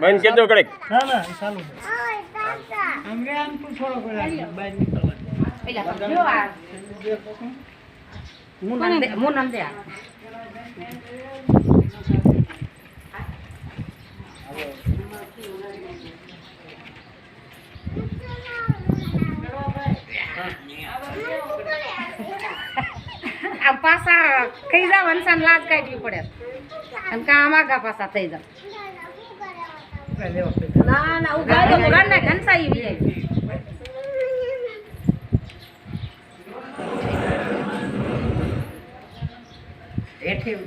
બંધ કરી દો કડક ના ના ચાલુ અંગે આમ તું થોડો કોઈ હું નામ દે? હું નામ દે આ. આ પાછા ખાઈ જાવ અંસાન લાજ કાઢવી પડે. અને કા માગા પાસા થઈ જાવ. પૈસા ના ના ઊભા તો ઘરના ઘનસાઈ વી જાય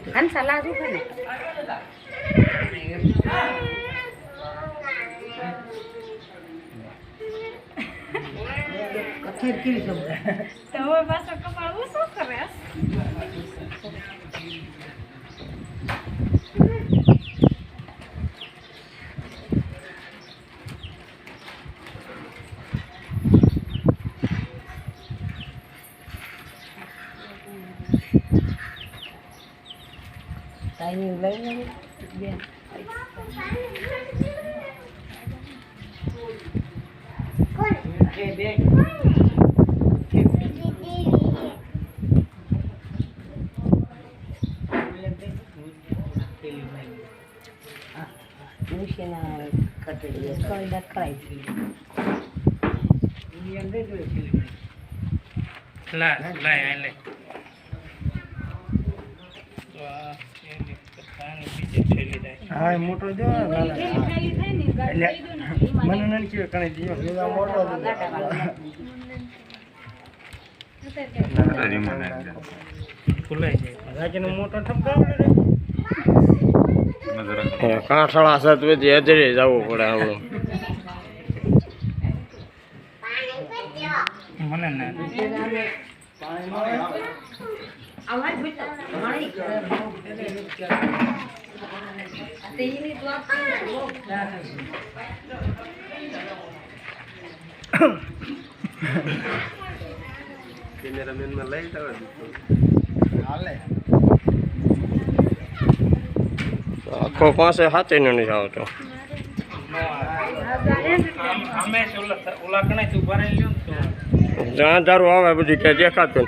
ઘનસા લાજ ને. કથેર કેવી સમજ તો પાછો કપાળ શું કરે. ટાઈમિંગ લઈને બેન લા લા લે હા મોટો જો મને નથી કે કણે દીયો લીલા મોટો ફૂલાઈ જાય રાજીનો મોટો ઠપકાવડે રે. સાત બધી હજરે જવું પડે આપણું મને ના. કેમેરામેનમાં લઈ જવા આખો પાસે હાથે નથી આવતો. જ્યાં દારૂ આવે બધી ત્યાં દેખાતું.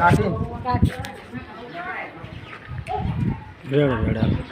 આવે એમ તમને